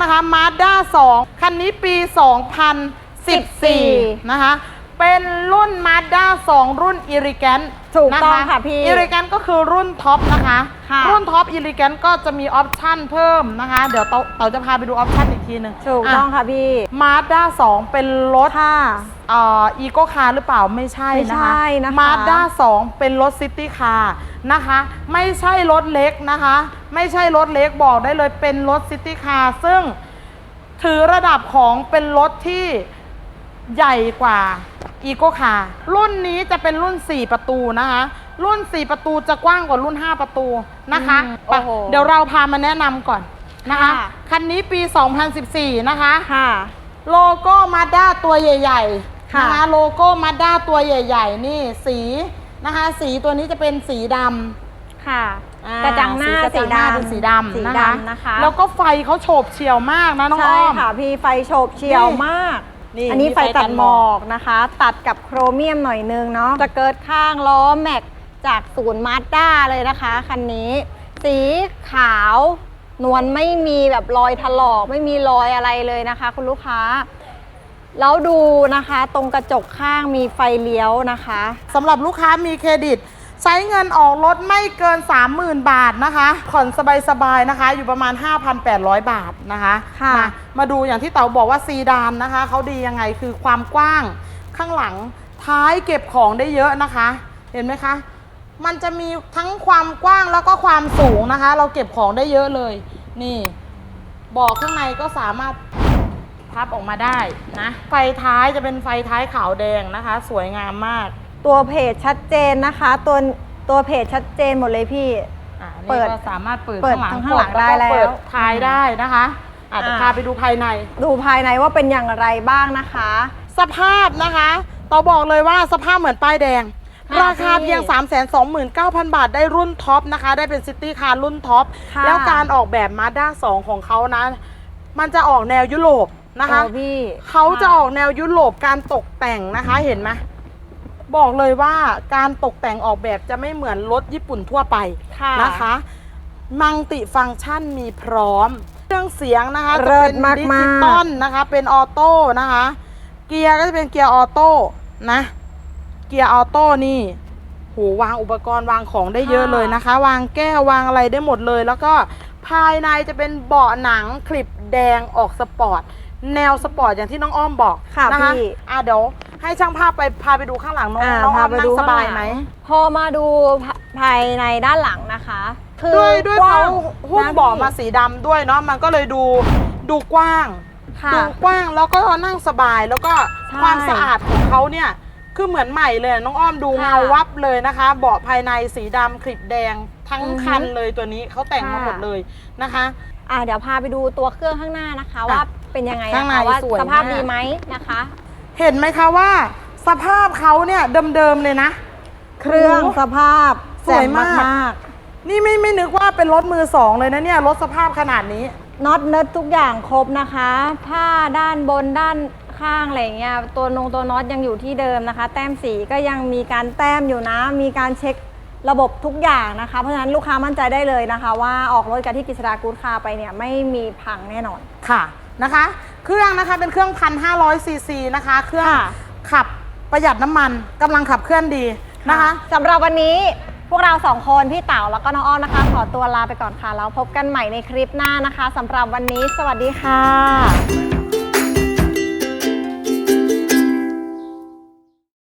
นะคะมาด้า2คันนี้ปี 2014 นะคะ เป็นรุ่นมาด้า2รุ่นอิริแกนถูกต้องค่ะพี่อิริแกนก็คือรุ่นท็อปนะคะ ค่ะรุ่นท็อปอิริแกนก็จะมีออปชั่นเพิ่มนะคะ เดี๋ยวเตาเตาจะพาไปดูออปชั่นอีกทีหนึ่งถูกต้องค่ะพี่ มาด้า2เป็นรถค่ะ เอ่ออีโกคาร์หรือเปล่าไม่ใช่ไม่นะใช่คะนะคะมาด้า2เป็นรถซิตี้คาร์นะคะ ไม่ใช่รถเล็กนะคะ ไม่ใช่รถเล็กบอกได้เลยเป็นรถซิตี้คาร์ซึ่งถือระดับของเป็นรถที่ใหญ่กว่า อีโกคาร์รุ่นนี้จะเป็นรุ่น 4 ประตูนะคะ รุ่น 4 ประตูจะกว้างกว่ารุ่น 5 ประตูนะคะอืมไปโอ้โหเดี๋ยวเราพามาแนะนำก่อนนะคะ ค่ะ คันนี้ปี 2014 นะคะ ค่ะ โลโก้มาด้าตัวใหญ่ๆค่ะ นะคะโลโก้มาด้าตัวใหญ่ ๆ นี่สีนะคะ สีตัวนี้จะเป็นสีดำค่ะ อ่ากระจังหน้ากระสีจังหน้าดำเป็นสีดำสีนะคะดำนะคะ แล้วก็ไฟเขาโฉบเฉี่ยวมากนะน้องใช่อ้อม ค่ะพี่ไฟโฉบเฉี่ยวนี่ มากนี่ อันนี้มีไฟไฟตัตัดดหหมมออกกนะคะ ตัดกับโครเมียมหน่อยนึงเนาะจะเกิดข้างล้อแม็กจากศูนย์มาสด้าเลยนะคะคันนี้ สีขาวนวลไม่มีแบบรอยถลอกไม่มีรอยอะไรเลยนะคะ คุณลูกค้า แล้วดูนะคะ ตรงกระจกข้างมีไฟเลี้ยวนะคะสำหรับลูกค้ามีเครดิต ใช้เงินออกรถไม่เกิน 30,000 บาทนะคะผ่อนสบายๆนะคะ อยู่ประมาณ 5,800 บาทนะคะค่ะมามาดูอย่างที่เต๋าบอกว่าซีดานนะคะเขาดียังไงคือความกว้างข้างหลังท้ายเก็บของได้เยอะนะคะ เห็นไหมคะ มันจะมีทั้งความกว้างแล้วก็ความสูงนะคะ เราเก็บของได้เยอะเลย นี่เบอกข้างในก็สามารถพับออกมาได้นะไฟท้ายจะเป็นไฟท้ายขาวแดงนะคะ สวยงามมาก ตัวเพจชัดเจนนะคะ ตัวตัวเพจชัดเจนหมดเลยพี่ อ่านี่เปิดก็สามารถเปิดเปิดข้างหลังข้างหลังกได้แล้วก็เปิดท้ายได้นะคะอาจจะอ่าพาไปดูภายใน ดูภายในว่าเป็นอย่างไรบ้างนะคะ สภาพนะคะเราบอกเลยว่าสภาพเหมือนป้ายแดง ค่ะราคาพี่เพียง 3 2 9 0 0 0 บาทได้รุ่นท็อปนะคะ ได้เป็นซิตี้คาร์รุ่นท็อป ค่ะ แล้วการออกแบบมาด้า2ของเขานะ มันจะออกแนวยุโรปนะคะ โอ้พี่ เขาจะออกแนวยุโรปการตกแต่งนะคะเห็นไหม บอกเลยว่าการตกแต่งออกแบบจะไม่เหมือนรถญี่ปุ่นทั่วไปค่ะนะคะ มังติฟังก์ชันมีพร้อม เครื่องเสียงนะคะจะเลิศเป็นมากๆ ดิจิตอลนะคะ เป็นออโต้นะคะ เกียร์ก็จะเป็นเกียร์ออโต้นะ เกียร์ออโต้นี่โหวางอุปกรณ์วางของได้เยอะเลยนะคะ วางแก้ววางอะไรได้หมดเลย แล้วก็ภายในจะเป็นเบาะหนังคลิปแดงออกสปอร์ต แนวสปอร์ตอย่างที่น้องอ้อมบอกค่ะนะคะพี่ อะเดี๋ยว ให้ช่างภาพไปพาไปดูข้างหลังน้องอ่าน้องอ้พาอมไปนั่ดูงสบายไหม พอมาดูภภายในด้านหลังนะคะคือด้วยด้วยกว้เขางหุ้มนะเบาะพี่มาสีดำด้วยเนาะมันก็เลยดูดูกว้าง ค่ะ ดูกว้างแล้วก็นั่งสบายแล้วก็ใช่ความสะอาดของเขาเนี่ยคือเหมือนใหม่เลยน้องอ้อมดูค่ะเงาวับเลยนะคะ เบาะภายในสีดำคลิปแดงทั้งอือฮึคันเลยตัวนี้เขาแต่งมาค่ะ หมดเลยนะคะ อ่าเดี๋ยวพาไปดูตัวเครื่องข้างหน้านะคะอะว่าเป็นยังไงข้างนะในคะว่าสวยสภาพมาก ดีไหมนะคะ เห็นไหมคะว่า สภาพเขาเนี่ยเดิมๆเลยนะ เครื่องโอ้สภาพสวยมากแจ่มาก นี่ไม่ไม่นึกว่าเป็นรถมือสองเลยนะเนี่ยรถสภาพขนาดนี้ๆน็อตเนิร์ดทุกอย่างครบนะคะ ผ้าด้านบนด้านข้างอะไรอย่างเงี้ยตัวนงตัวน็อตยังอยู่ที่เดิมนะคะ แต้มสีก็ยังมีการแต้มอยู่นะ มีการเช็คระบบทุกอย่างนะคะ เพราะฉะนั้นลูกค้ามั่นใจได้เลยนะคะ ว่าออกรถกับที่กฤษดากูดคาร์ไปเนี่ยไม่มีพังแน่นอนค่ะ นะคะ เครื่องนะคะเป็นเครื่องพันห้าร้อยซีซีนะคะ เครื่องค่ะ ขับประหยัดน้ำมันกำลังขับเคลื่อนดีนะคะ สำหรับวันนี้พวกเราสองคนพี่เต๋าแล้วก็น้องอ้อมนะคะ ขอตัวลาไปก่อนค่ะแล้วพบกันใหม่ในคลิปหน้านะคะสำหรับวันนี้ สวัสดีค่ะ